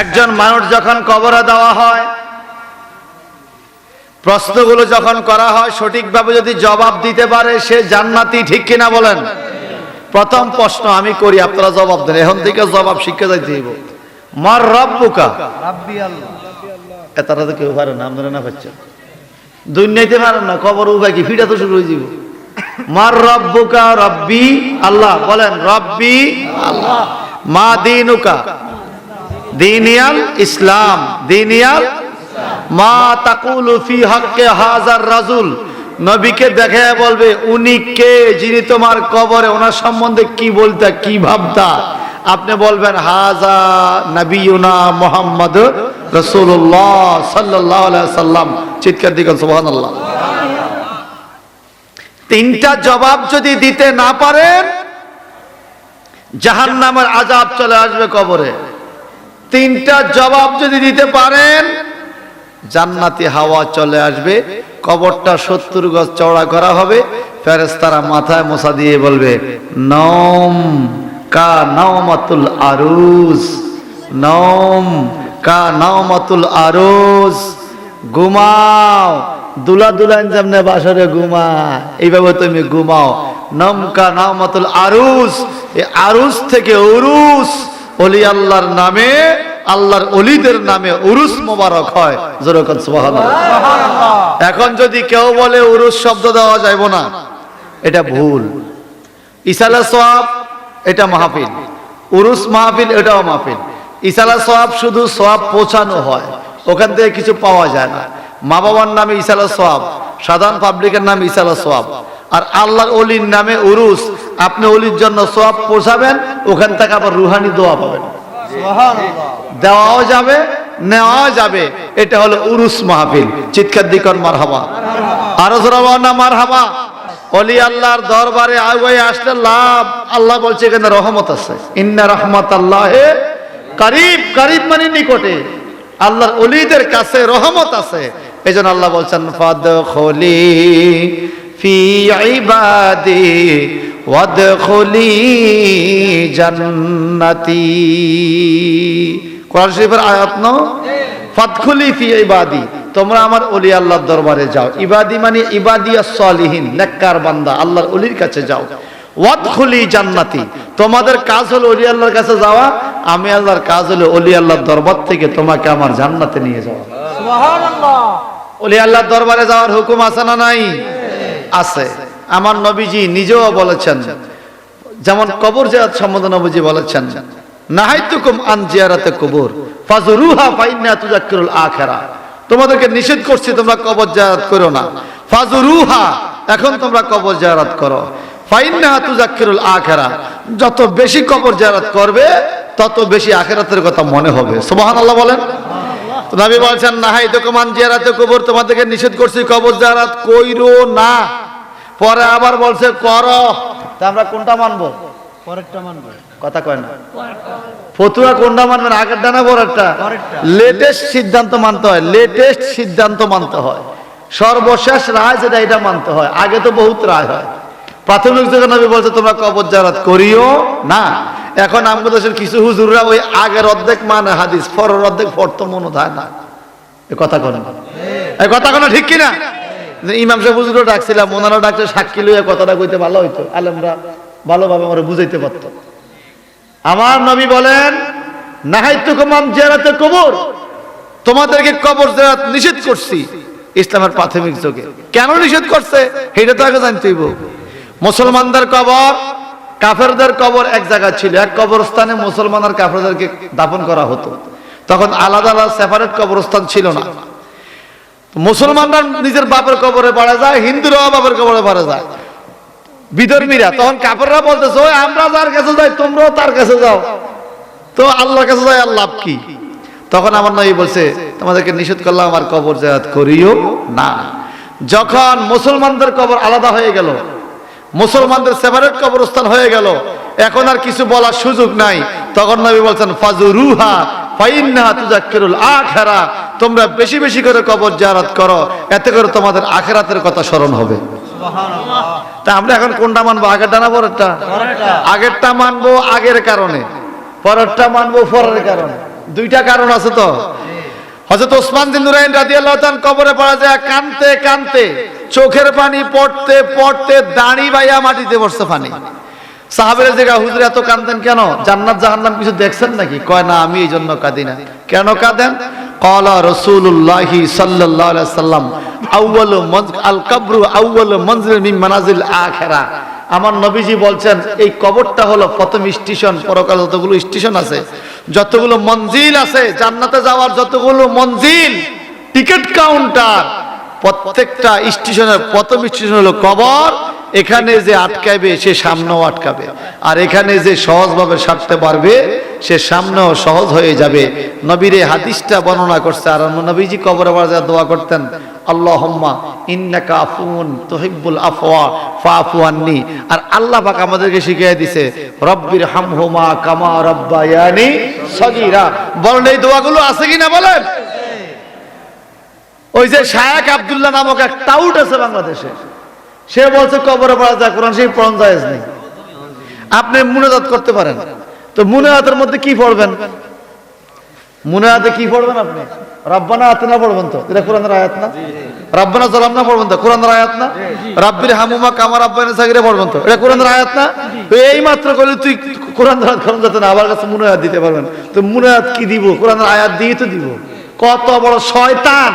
একজন মানুষ যখন কবরে দেওয়া হয় প্রশ্নগুলো যখন করা হয় সঠিকভাবে যদি জবাব দিতে পারে সে জান্নাতি ঠিক কিনা বলেন? প্রথম প্রশ্ন আমি করি আপনারা জবাব দেন। এখন থেকে জবাব শিখে যাইতে হইব। মার রব্বুকা? রাব্বি আল্লাহ। এ তারা তো কেউ পারে না আপনারা না পাচ্ছেন? দুনিয়াতে পারেন না কবর উপায় কি? ফিটা তো শুরু হয়ে যাব মার রব্বুকা? রব্বি আল্লাহ। বলেন রব্বি আল্লাহ। মা দিনুকা? দিনিয়াল ইসলাম, দিনিয়াল মা ফি হক্কে হাজার রাজুল। নবীকে দেখে বলবে, উনি কে? যিনি তোমার কবরে, ওনার সম্বন্ধে কি কি ভাবতা? আপনি বলবেন, হাজা নবিউনা মোহাম্মদ রসুল্লাহ সাল্লাহ সাল্লাম চিৎকার সুবহান আল্লাহ তিনটা জবাব যদি দিতে না পারেন জাহান নামের আজাব চলে আসবে কবরে। তিনটা জবাব যদি দিতে পারেন, জান্নাতি হাওয়া চলে আসবে, কবরটা সত্তর গজ চওড়া করা হবে ফেরেস্তারা মাথায় মশা দিয়ে বলবে নম কা নওমাতুল আরুজ নম কা নওমাতুল আরুজ, ঘুমাও দুলা দুলান যেমনে বাসরে ঘুমা এইভাবে তুমি ঘুমাও নমকা নামাতুল আরুস এই আরুস থেকে উরুস অলি আল্লাহর নামে আল্লাহর অলিদের নামে উরুস মোবারক হয়। যেরকম এখন যদি কেউ বলে উরুস শব্দ দেওয়া যাইব না এটা ভুল। ইসালা সোয়াব এটা মাহফিল। উরুস মাহফিল এটাও মাহফিল। ইসালা সোয়াব শুধু সোয়াব পৌঁছানো হয় ওখান থেকে কিছু পাওয়া যায় না। মা বাবার নামে ইসালা সোয়াব সাধারণ পাবলিকের নাম ইসালা সোয়াব। আর আল্লাহর অলির নামে উরুস। আপনি অলির জন্য সব পৌঁছাবেন ওখান থেকে আবার রুহানি দোয়া পাবেন। দেওয়াও যাবে নেওয়াও যাবে। এটা হলো উরুস মাহফিল। চিৎকার দিকর মার হাবা আরও না মার হাবা অলি আল্লাহর দরবারে আগুয়ে আসলে লাভ। আল্লাহ বলছে এখানে রহমত আছে। ইন্না রহমত আল্লাহ কারিব। কারিব মানে নিকটে। আল্লাহর অলিদের কাছে রহমত আছে। এই জন্য আল্লাহ বলছেন ফাদ খলি ফি ইবাদি ওয়াদখুলি জান্নাতি। কোরআন শরীফের আয়াত ন? ফাদখুলি ফি ইবাদি। তোমরা আমার ওলি আল্লাহর দরবারে যাও। ইবাদি মানে ইবাদিয়া সলিহীন নেককার বান্দা আল্লাহর ওলির কাছে যাও। ওয়াদখুলি জান্নাতি। তোমাদের কাজ হলো ওলি আল্লাহর কাছে যাওয়া আমি আল্লাহর কাজ হলো ওলি আল্লাহর দরবার থেকে তোমাকে আমার জান্নাতে নিয়ে যাওয়া। সুবহানাল্লাহ। ওলি আল্লাহর দরবারে যাওয়ার হুকুম আছে না নাই? আছে। আমার নবীজি নিজেও বলেছেন, যেমন কবর জিয়ারত সম্বন্ধে নবীজি বলেছেন, নাহাইতুকুম আন জিয়ারাতে কবর, ফাজুরুহা ফাইন্না তুজাক্কিরুল আখিরা। তোমাদেরকে নিষেধ করছি, তোমরা কবর জিয়ারত করো না। ফাজুরুহা, এখন তোমরা কবর জিয়ারত করো। ফাইন্না তুজাক্কিরুল আখিরা। যত বেশি কবর জিয়ারত করবে, তত বেশি আখিরাতের কথা মনে হবে। সুবহানাল্লাহ বলেন। নবী বলছেন না হাই তো কমান জিয়ারাতে কবর। তোমাদেরকে নিষেধ করছি, কবর জিয়ারাত কইরো না। পরে আবার বলছে কর। তা আমরা কোনটা মানবো? পরেরটা মানবো। কথা কয় না। ফতুয়া কোনটা মানবেন? আগেরটা না পরেরটা। লেটেস্ট সিদ্ধান্ত মানতে হয়। লেটেস্ট সিদ্ধান্ত মানতে হয়। সর্বশেষ রায় যেটা এটা মানতে হয়। আগে তো বহুত রায় হয়। প্রাথমিক যুগে নবী বলছে তোমরা কবর জারাত করিও না। এখন আমাদের দেশের কিছু হুজুররা ওই আগের অর্ধেক মানে হাদিস পরের অর্ধেক ফর্ত মনে হয় না। এ কথা কেন এই কথা কোনো ঠিক কিনা? ইমাম সাহেব হুজুরও ডাকছিলাম ওনারা ডাকছে, সাক্ষী লইয়া কথাটা কইতে ভালো হইতো। আলেমরা ভালোভাবে আমরা বুঝাইতে পারতো। আমার নবী বলেন নাহাইতুকুমাম জিয়ারাতে কবর। তোমাদেরকে কবর জিয়ারত নিষেধ করছি ইসলামের প্রাথমিক কেন নিষেধ করছে? এটা তো আগে জানতে মুসলমানদের কবর, কাফেরদের কবর এক জায়গায় ছিল। এক কবরস্থানে মুসলমান আর কাফেরদেরকে দাফন করা হতো। তখন আলাদা আলাদা সেপারেট কবরস্থান ছিল না। মুসলমানরা নিজের বাপের কবরে বাড়া যায়, হিন্দুরাও বাপের কবরে বাড়া যায়। বিধর্মীরা, তখন কাপড়রা বলতেছে, "ওই আমরা যার কাছে যাই, তোমরাও তার কাছে যাও। তো আল্লাহর কাছে যাই আর লাভ কি? তখন আমার নবী বলছে, তোমাদেরকে নিষেধ করলাম, আমার কবর জায়াত করিও না। যখন মুসলমানদের কবর আলাদা হয়ে গেল, মুসলমানদের সেপারেট কবরস্থান হয়ে গেল, এখন আর কিছু বলার সুযোগ নাই। তখন নবী বলছেন ফাইন্নাহা তুজাক্কিরুল আখিরা। তোমরা বেশি বেশি করে কবর জিয়ারত করো এতে করে তোমাদের আখিরাতের কথা স্মরণ হবে। তা আমরা এখন কোনটা মানবো আগেরটা না পরেরটা? আগেরটা মানবো আগের কারণে পরেরটা মানবো পরের কারণে। দুইটা কারণ আছে তো। হযরত ওসমান বিন নুরাইন রাদিয়াল্লাহু তাআলা কবরে পড়া যায় কানতে কানতে চোখের পানি পড়তে পড়তে দাঁড়ি বাইয়া মাটিতে পড়ছে পানি। সাহাবের জায়গা হুজুর, এত কাঁদেন কেন? জান্নাত, জাহান্নাম কিছু দেখছেন নাকি? কয়, না, আমি এই জন্য কাঁদি না। কেন কাঁদেন? কলা রসুল্লাহি আলাইহি সাল্লাম, আউয়ালু মজ- আল কবরু আউয়ালু মনজিল মিন মানাজিল আখিরা। আমার নবীজি বলছেন, এই কবরটা হলো প্রথম স্টেশন, পরকাল যতগুলো স্টেশন আছে, যতগুলো মঞ্জিল আছে, জান্নাতে যাওয়ার যতগুলো মঞ্জিল টিকিট কাউন্টার, প্রত্যেকটা স্টেশনের, প্রথম স্টেশন হলো কবর এখানে যে আটকাবে সে সামনেও আটকাবে। আর এখানে যে সহজভাবে সারতে পারবে, সে সামনেও সহজ হয়ে যাবে। নবীর এই হাদিসটা বর্ণনা করছে, আর নবীজি কবরে বাজা দোয়া করতেন আর আমাদেরকে শিখিয়ে দিছে কামা এই আছে কিনা বলেন? ওই যে আব্দুল্লাহ নামক টাউট আছে বাংলাদেশে। সে বলছে কবরে পড়া যায়, কোরআন সেই পড়ন জায়েজ নেই। আপনি মুনাজাত করতে পারেন। তো মুনাজাতের মধ্যে কি পড়বেন? মুনাজাতে কি পড়বেন আপনি? রব্বানা আতনা পড়বেন তো? এটা কোরআনের আয়াত না? রব্বানা জালামনা পড়বেন তো? কোরআনের আয়াত না? রাব্বির হামুমা পড়বেন তো? এটা কোরআনের আয়াত না? এই মাত্র করলে তুই কোরআন যাতে না, আবার কাছে মুনাজাত দিতে পারবেন। তো মুনাজাত কি দিব? কোরআনের আয়াত দিয়ে তো দিব। কত বড় শয়তান!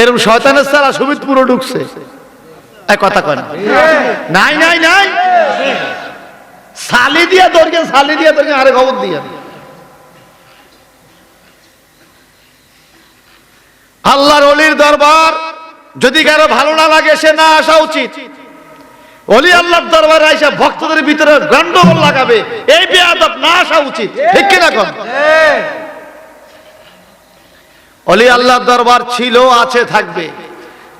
এরকম শয়তানের সারা সুবিধ পুরো ঢুকছে। কথা কয় না নাই নাই নাই। সালি দিয়া দরকার সালি দিয়া দরকার আরে খবর দিয়া। আল্লাহর অলির দরবার যদি কারও ভালো না লাগে সে না আসা উচিত। অলি আল্লাহর দরবারে আইসা ভক্তদের ভিতরে গন্ডগোল লাগাবে এই বেয়াদব না আসা উচিত। ঠিক কিনা কোন? অলি আল্লাহর দরবার ছিল আছে থাকবে।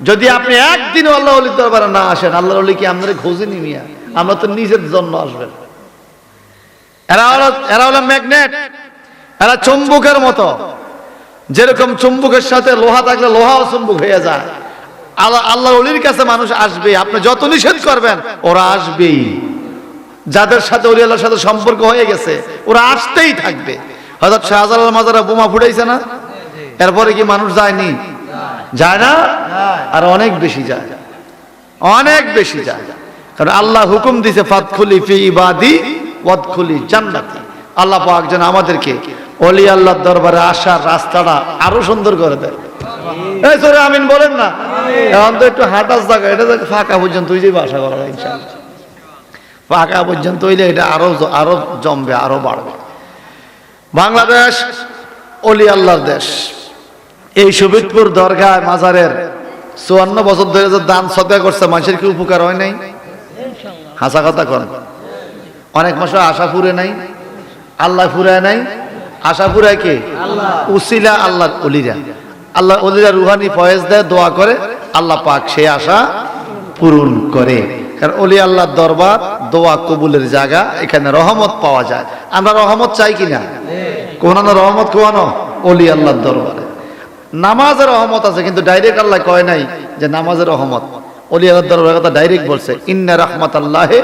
যদি আপনি একদিন আল্লাহ অলির দরবারে না আসেন, আল্লাহর অলি কি আমাদের খোঁজেনি নিয়ে আমরা তো নিজের জন্য আসবেন। এরা হলো এরা হলো ম্যাগনেট। এরা চুম্বকের মতো। যেরকম চুম্বকের সাথে লোহা থাকলে লোহাও চুম্বক হয়ে যায়। আল্লাহ আল্লাহ অলির কাছে মানুষ আসবে, আপনি যত নিষেধ করবেন, ওরা আসবেই। যাদের সাথে অলি আল্লাহর সাথে সম্পর্ক হয়ে গেছে, ওরা আসতেই থাকবে। হয়তো শাহজালাল মাজারা বোমা ফুটাইছে না? এরপরে কি মানুষ যায়নি? যায় না? আর অনেক বেশি যায়। অনেক বেশি যায়। কারণ আল্লাহ হুকুম দিছে ফাতখুলি ফি ইবাদি ওয়াদখুলি জান্নাতি। আল্লাহ পাক যেন আমাদেরকে অলি আল্লাহর দরবারে আসার রাস্তাটা আরও সুন্দর করে দেয় এই সরে আমিন বলেন না। এখন তো একটু হাঁটার জায়গা এটা ফাঁকা পর্যন্ত তুই যে বাসা করা যায় ইনশাআল্লাহ। ফাঁকা পর্যন্ত হইলে এটা আরও আরও জমবে আরও বাড়বে। বাংলাদেশ অলি আল্লাহর দেশ। এই সুবিদপুর দরগা মাজারের চুয়ান্ন বছর ধরে যে দান সদা করছে, মানুষের কি উপকার হয় নাই? হাসা কথা কন। অনেক মাসে আশা ফুরে নাই, আল্লাহ ফুরায় নাই। আশা ফুরায় কে? উসিলা আল্লাহ অলিরা। আল্লাহ অলিরা রুহানি ফয়েজ দেয়, দোয়া করে, আল্লাহ পাক সে আশা পূরণ করে। কারণ অলি আল্লাহর দরবার, দোয়া কবুলের জায়গা, এখানে রহমত পাওয়া যায়। আমরা রহমত চাই কিনা? কোনানো রহমত কোয়ানো অলি আল্লাহর দরবারে। নামাজের রহমত আছে কিন্তু ডাইরেক্ট আল্লাহ কয় নাই যে নামাজের রহমত। অলি আল্লাহর কথা ডাইরেক্ট বলছে ইন্না রহমত আল্লাহে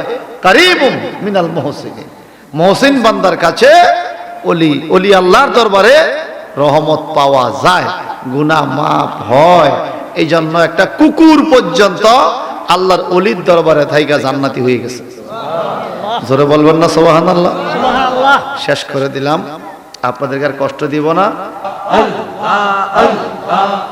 কারিবুম মিনাল মহসিন মহসিন বান্দার কাছে অলি অলি আল্লাহর দরবারে রহমত পাওয়া যায় গুনাহ মাফ হয়। এই জন্য একটা কুকুর পর্যন্ত আল্লাহর অলির দরবারে থাইকা জান্নাতি হয়ে গেছে। জোরে বলবেন না সোহান আল্লাহ শেষ করে দিলাম। আপনাদেরকে আর কষ্ট দিব না।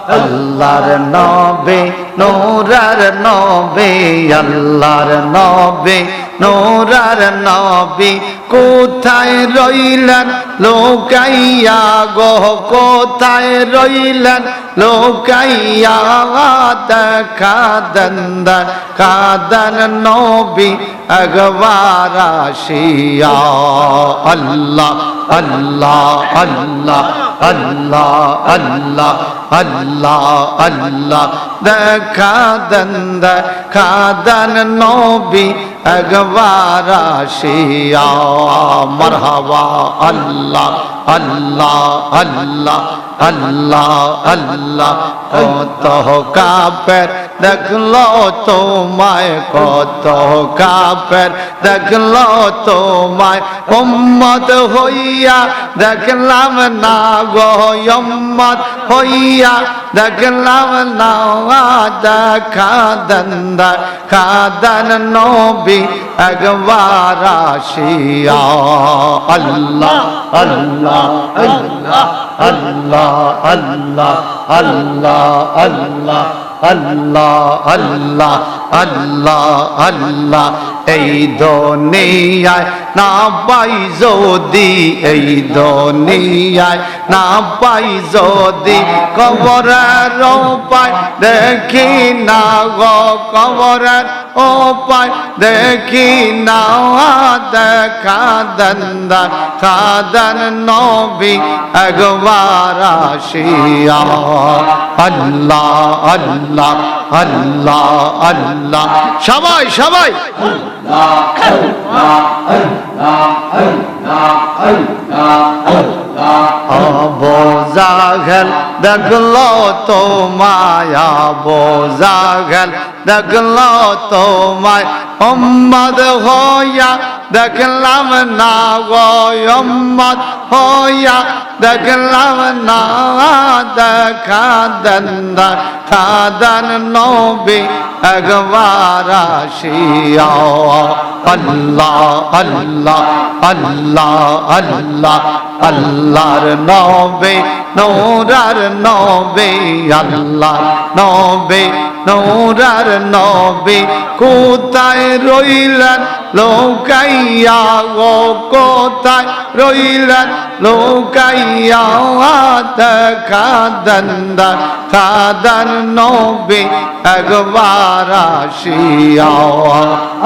আল্লাহর নবে, নোরার নবে, আল্লাহর নবে, নোরার নবী। কোথায় রইলেন? লোকাইয়া গো, কোথায় রইলেন? লোকাইয়া দেখা দন্দ কাদন নবী? একবার আসিয়া, আল্লাহ আল্লাহ আল্লাহ। আল্লাহ আল্লাহ আল্লাহ আল্লাহ। দেখা দন্দ কাদন নবী একবার আসিয়া। মারহাবা, আল্লাহ আল্লাহ আল্লাহ আল্লাহ আল্লাহ। কত কাপের দেখল তোমায় কত কাফের, দেখল তোমায় উম্মত হইয়া, দেখলাম না গো উম্মত হইয়া, দেখলাম না দেখা দন্দা খাদন নবী একবার আসিয়া। আল্লাহ আল্লাহ আল্লাহ আল্লাহ আল্লাহ আল্লাহ আল্লাহ। আল্লাহ আল্লাহ আল্লাহ আল্লাহ এই দুনিয়ায় না পাই যদি এই দুনিয়ায়, না পাই যদি কবরের উপায়, দেখি না গো কবরের উপায়, দেখি না দেখা দন্দা খাদন নবী একবার আসিয়া, আল্লাহ আল্লাহ আল্লাহ আল্লাহ। সবাই সবাই। বোঝাগল দেখল তো মায়া বোঝাগল দেখল তো মায়। মোহাম্মদ দেখলাম না গো মোহাম্মদ হইয়া, দেখলাম না দেখা দন্দা খাদন নবী একবার আসিয়া। আল্লাহ আল্লাহ আল্লাহ আল্লাহ, আল্লাহর নবে, নোরার নবে, আল্লাহ নবে, নোরার নবে, কোথায় রইলেন? লোকাইয়া গো কোথায় রইলেন লোকাইয়া দেখা দন্দা খাদার নবে একবার আসিয়া।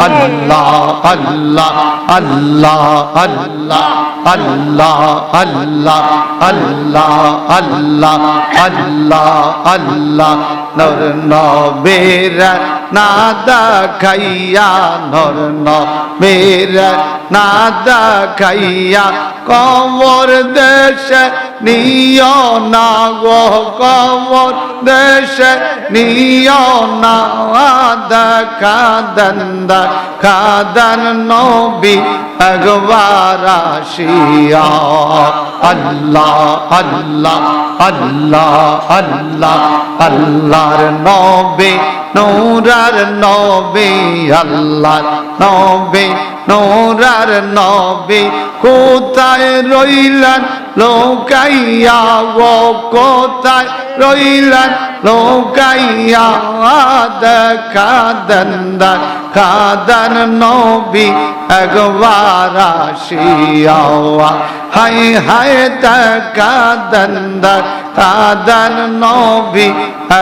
আল্লাহ আল্লাহ আল্লাহ আল্লাহ আল্লাহ আল্লাহ আল্লাহ আল্লাহ আল্লাহ আল্লাহ। নর নবের নাদা খাইয়া নর নবের নাদা খাইয়া কবর দেশে নিয় না গো, কবর দেশে নিয় না দেখা দন্দা খাদন নবী, একবার আসিয়া। আল্লাহ আল্লাহ আল্লাহ আল্লাহ আল্লাহর নবে নৌরার নবে আল্লাহ নবে নোরার নবে কোথায় রইলেন? লোকাইয়া গো কোথায় রইলেন? লোকাইয়া দেখা দন্দা খাদন নবী একবার আসিয়া হাই হাই দেখা দন্দা খাদন নবী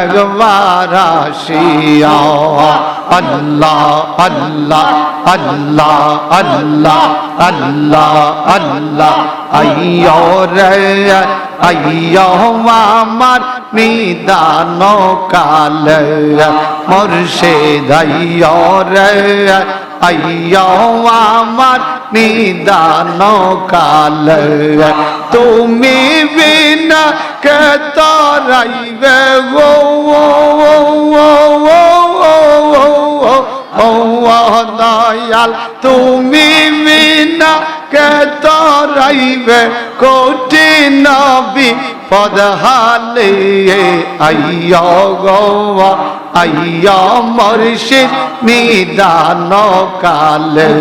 একবার আসিয়া, আল্লাহ আল্লাহ আল্লাহ আল্লাহ আল্লাহ আল্লাহ, আইয়ো রে, আইয়ো আমার নিদান কাল, মুর্শিদ আইয়ো রে, আইয়ো আমার নিদান কাল, তুমি বিনা কে তরাইবে গো ও দয়াল তুমি বিনা কে তরাইবে কোটি নবী পদহালে আইয় গো আইয় মর্শিদ নিদান কালে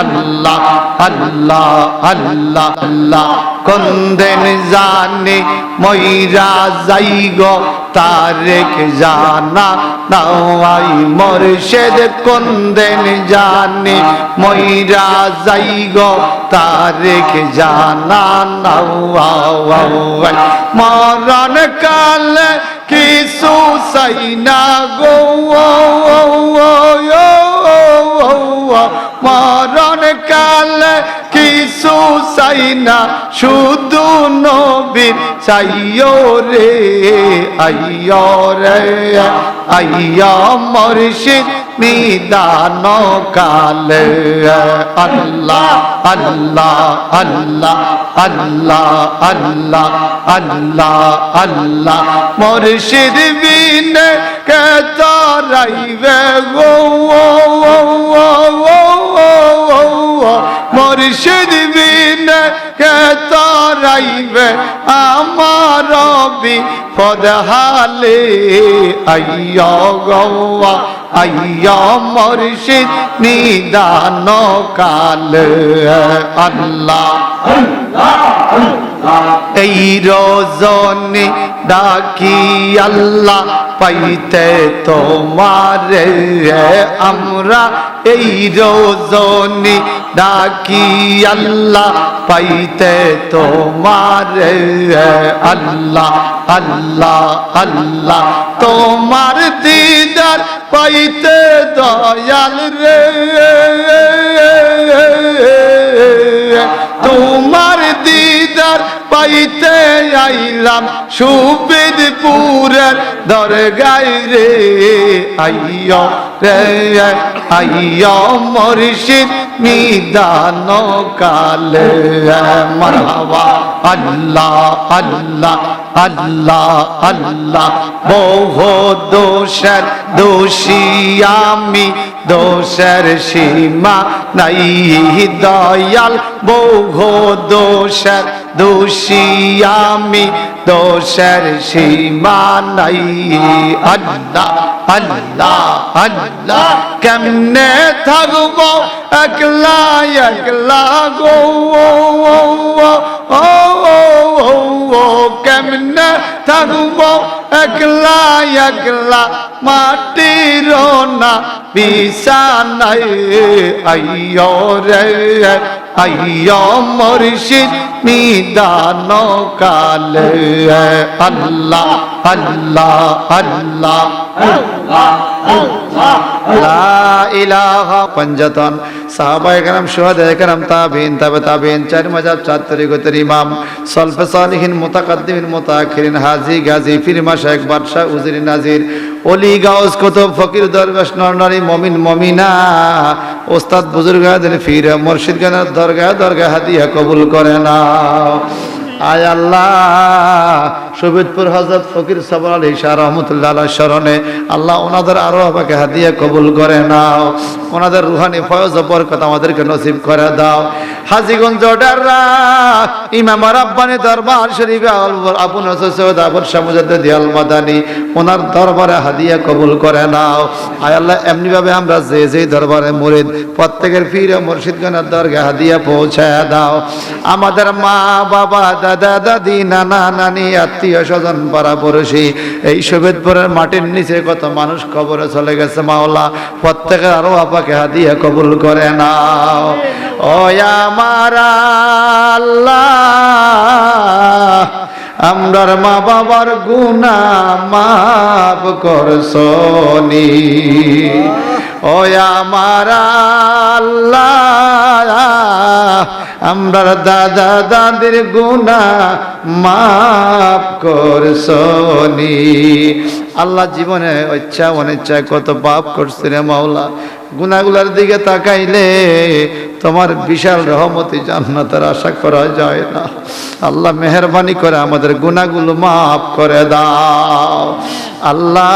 আল্লাহ আল্লাহ আল্লাহ আল্লাহ কন্দেন জানে ময়রা যাই গো তারেক জানা নাওয়াই মর্শেদ। কন্দেন জানে ময়রা যাই গো তারেক জানা নাওয়াই মরণ কালে কিছু সাই না গো মরণ কালে কিছু চাই না শুধু নবীর চাইও রে আইয় রে আইয়া মর্শিদ। নিদান কালে আল্লাহ আল্লাহ আল্লাহ আল্লাহ আল্লাহ আল্লাহ আল্লাহ। মুর্শিদ বিনে কে তারাইবে গো ও ও ও ও ও ও মুর্শিদ বিনে কে তারাইবে আমার রবি পদহালে আইয়া গৌয়া আইয়া মুর্শিদ নিদান কাল আল্লাহ এই রজনী ডাকি আল্লাহ পাইতে তোমার। আমরা এই রজনী ডাকি আল্লাহ পাইতে তোমার। আল্লাহ আল্লাহ আল্লাহ, তোমার দিদার পাইতে দয়াল রে। তোমার পাইতে আইলাম সুবিদপুরের দরগাই রে। আইয় রে, আইয় মর্শিদ নিদান কালে মারহাবা আল্লাহ আল্লাহ আল্লাহ আল্লাহ। বহু দোষের দোষী আমি, দোষের সীমা নাই। দয়াল, বহু দোষের দোষী আমি দোষের সীমা নাই। আল্লাহ আল্লাহ আল্লাহ, কেমনে থাকব? একলা একলা গো, ও কেমনে থাকব? একলা একলা মাটির না বিছানায়। আইয় রে, আইয় মর্শিদ নিদান কালে আল্লাহ আল্লাহ আল্লাহ লা ইলাহা পঞ্জতন। সাহাবায়ে কেরাম, শুহাদায়ে কেরাম, তাবিন, তাবে তাবিন, চার মাজাব, চার তরিকতের ইমাম। সলফে সালিহিন, মুতাকাদ্দিমিন মুতাআখিরিন হাজি, গাজী ফির মাশায়েখ বাদশাহ, উজির, নাজির। অলি, গাউস, কুতুব, ফকির, দরবেশ নরনারী মুমিন, মুমিনা। ওস্তাদ, বুজুর্গ ফির মুর্শিদ, গানের দরগাহ দরগাহ হাদিয়া কবুল করে নাও। আয় আল্লাহ। শহীদপুর হজরত ফকির সবর রহমতুল্লাহ স্মরণে আল্লাহ ওনাদের আরও আমাকে হাদিয়া কবুল করে নাও। ওনাদের রুহানি ফয়জ বরকত আমাদেরকে নসিব করে দাও। হাজিগঞ্জ ডাররা, ইমাম রাব্বানি দরবার শরীফে সৈয়দ আবুল মাদানি, ওনার দরবারে হাদিয়া কবুল করে নাও। আয় আল্লাহ এমনি ভাবে আমরা যে যে দরবারে মুরিদ, প্রত্যেকের ফিরে মুর্শিদগণের দরগা হাদিয়া পৌঁছায় দাও। আমাদের মা বাবা দাদা, দাদি নানা নানি, আত্মীয় স্বজন পাড়া পড়োশি এই শোভেদপুরের মাটির নিচে কত মানুষ কবরে চলে গেছে, মাওলা, প্রত্যেকের আরও আপাকে হাদিয়া কবুল করে নাও। ও আমার আল্লাহ, আমরার মা বাবার গুনা মাফ করছনি ও আমার আল্লাহ আমরার দাদা দাদির গুণা মাফ করছনি আল্লাহ জীবনে ইচ্ছা অনিচ্ছায় কত পাপ করছে রে মাওলা। গুনাগুলার দিকে তাকাইলে তোমার বিশাল রহমতি জান্নাতের আশা করা যায় না। আল্লাহ মেহরবানি করে আমাদের গুণাগুলো মাফ করে দাও। আল্লাহ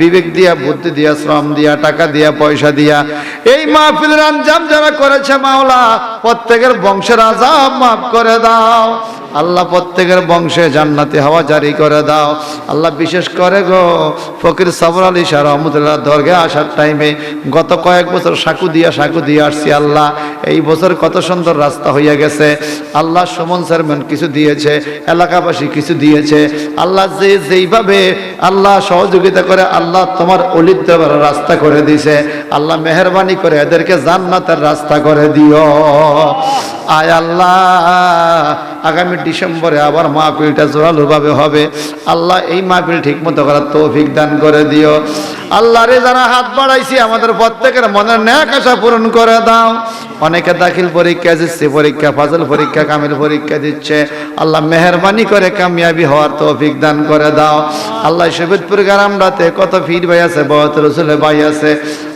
বিবেক দিয়া, বুদ্ধি দিয়া, শ্রম দিয়া, টাকা দিয়া, পয়সা দিয়া এই মাহফিলের আঞ্জাম যারা করেছে মাওলা, প্রত্যেকের বংশের আজাব মাফ করে দাও। আল্লাহ প্রত্যেকের বংশে জান্নাতি হাওয়া জারি করে দাও। আল্লাহ বিশেষ করে গো, ফকির সাবর আলী শাহ রহমতুল্লাহ দরগে আসার টাইমে গত কয়েক বছর সাকু দিয়া সাকু দিয়ে আসছি আল্লাহ। এই বছর কত সুন্দর রাস্তা হইয়া গেছে। আল্লাহ সুমন চেয়ারম্যান কিছু দিয়েছে, এলাকাবাসী কিছু দিয়েছে। আল্লাহ যে যেইভাবে আল্লাহ সহযোগিতা করে, আল্লাহ তোমার অলিত রাস্তা করে দিছে আল্লাহ মেহরবানি করে এদেরকে জান্নাতের রাস্তা করে দিও। আয় আল্লাহ আগামী ডিসেম্বরে আবার মাহফিলটা জোরালোভাবে হবে। আল্লাহ এই মাহফিল ঠিক মতো করার তৌফিক দান করে দিও। আল্লাহরে যারা হাত বাড়াইছি, আমাদের প্রত্যেকের মনের ন্যাক আশা পূরণ করে দাও। অনেকে দাখিল পরীক্ষা দিচ্ছে, পরীক্ষা ফাজল পরীক্ষা, কামিল পরীক্ষা দিচ্ছে। আল্লাহ মেহরবানি করে কামিয়াবি হওয়ার তৌফিক দান করে দাও। আল্লাহ শহীদপুর গ্রামটাতে কত ফির ভাই আছে, বহুত রসুল ভাই আছে।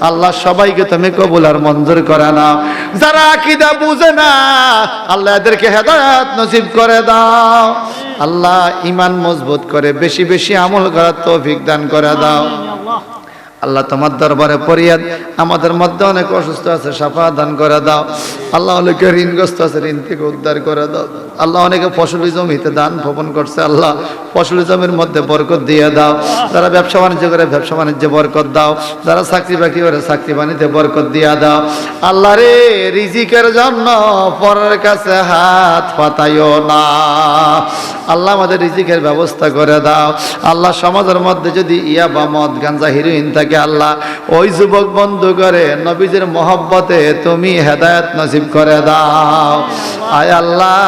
আল্লাহ সবাইকে তুমি কবুল আর মঞ্জুর করে নাও। যারা আকিদা বুঝে না, আল্লাহ এদেরকে হেদায়াত নসিব করে দাও। আল্লাহ ইমান মজবুত করে বেশি বেশি আমল করার তৌফিক দান করে দাও। আল্লাহ তোমার দরবারে পরিয়াদ আমাদের মধ্যে অনেক অসুস্থ আছে সাফা দান করে দাও। আল্লাহ অনেকে ঋণগ্রস্ত আছে, ঋণ থেকে উদ্ধার করে দাও। আল্লাহ অনেকে ফসলি জমিতে দান ভবন করছে, আল্লাহ ফসলি জমির মধ্যে বরকত দিয়ে দাও। যারা ব্যবসা বাণিজ্য করে, ব্যবসা বাণিজ্যে বরকত দাও। যারা চাকরি বাকরি করে, চাকরি বাণিজ্যে বরকত দিয়ে দাও। আল্লাহ রে, রিজিকের জন্য পরের কাছে হাত পাতাইও না। আল্লাহ আমাদের রিজিকের ব্যবস্থা করে দাও। আল্লাহ সমাজের মধ্যে যদি ইয়া বা মদ গাঞ্জা হিরোইন থাকে, আল্লাহ ওই যুবক বন্ধু করে নবীজের মহব্বতে তুমি হেদায়ত নসিব করে দাও। আয় আল্লাহ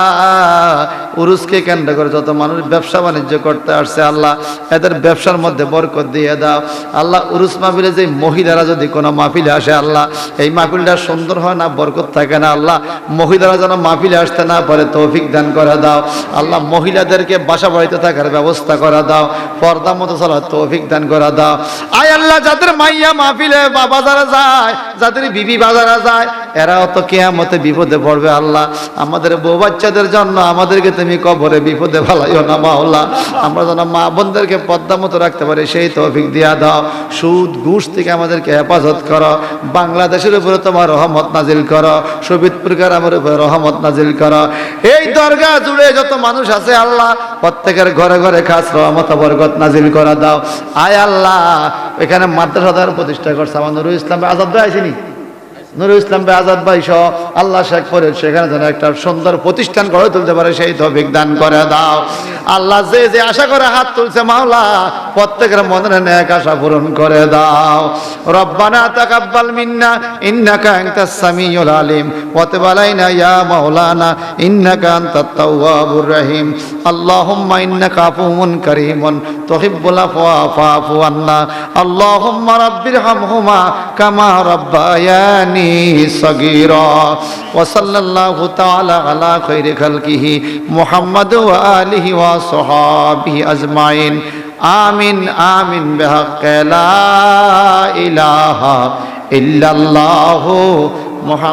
উরুসকে কেন্দ্র করে যত মানুষ ব্যবসা বাণিজ্য করতে আসছে, আল্লাহ এদের ব্যবসার মধ্যে বরকত দিয়ে দাও। আল্লাহ উরুস মাহফিলে যে মহিলারা যদি কোনো মাহফিলে আসে, আল্লাহ, এই মাহফিলটা সুন্দর হয় না, বরকত থাকে না, আল্লাহ, মহিলারা যেন মাহফিলে আসতে না পারে, তৌফিক দান করে দাও। আল্লাহ, মহিলাদেরকে বাসা বাড়িতে থাকার ব্যবস্থা করে দাও, পর্দা মতো চলার তৌফিক দান করে দাও। আয় আল্লাহ, যাদের মাইয়া মাহফিলে বা বাজারে যায়, যাদের বিবি বাজারে যায় এরাও তো কেয়ামতে বিপদে পড়বে, আল্লাহ। আমাদের বউ বাচ্চাদের জন্য আমাদেরকে তুমি কবরে বিপদে ফেলাইও না, মাওলা। আমরা যেন মা বোনদেরকে পদ্মা মতো রাখতে পারি, সেই তৌফিক দিয়া দাও। সুদ, ঘুষ থেকে আমাদেরকে হেফাজত করো। বাংলাদেশের উপরে তোমার রহমত নাজিল করো। শোভিতপুর গ্রামের উপরে রহমত নাজিল করো। এই দরগা জুড়ে যত মানুষ আছে, আল্লাহ, প্রত্যেকের ঘরে ঘরে খাস রহমত বরগত নাজিল করা দাও। আয় আল্লাহ, এখানে মাদ্রাসাদার প্রতিষ্ঠা করছে, আমার নুরুল ইসলাম, আজাদ আসেনি? নুরুল ইসলাম ভাই আজাদ ভাই সহ আল্লাহ শেখ করে সেখানে যেন একটা সুন্দর প্রতিষ্ঠান গড়ে তুলতে পারে, সেই তৌফিক দান করে দাও। আল্লাহ যে যে আশা করে হাত তুলছে মাওলা, প্রত্যেকের মনের নেক আশা পূরণ করে দাও। রব্বানা তাকাব্বাল মিন্না, ইন্নাকা আনতাস সামিউল আলিম। ওয়া তুব আলাইনা ইয়া মাওলানা, ইন্নাকা আনতাত তাওয়াবুর রহিম। আল্লাহুম্মা ইন্নাকা আফুউন কারীমুন, তুহিব্বুল আফওয়া ফাফু আন্না। আল্লাহুম্মা রাব্বিরহামহুমা কামা রাব্বায়ানি সগীরা। ওয়া সাল্লাল্লাহু তাআলা আলা খাইরি খালকিহি মুহাম্মদ ওয়া আলিহি ওয়া সাহাবিহি আজমাইন। আমিন আমিন, বিহাক্কি লা ইলাহা ইল্লাল্লাহু মুহাম্মদ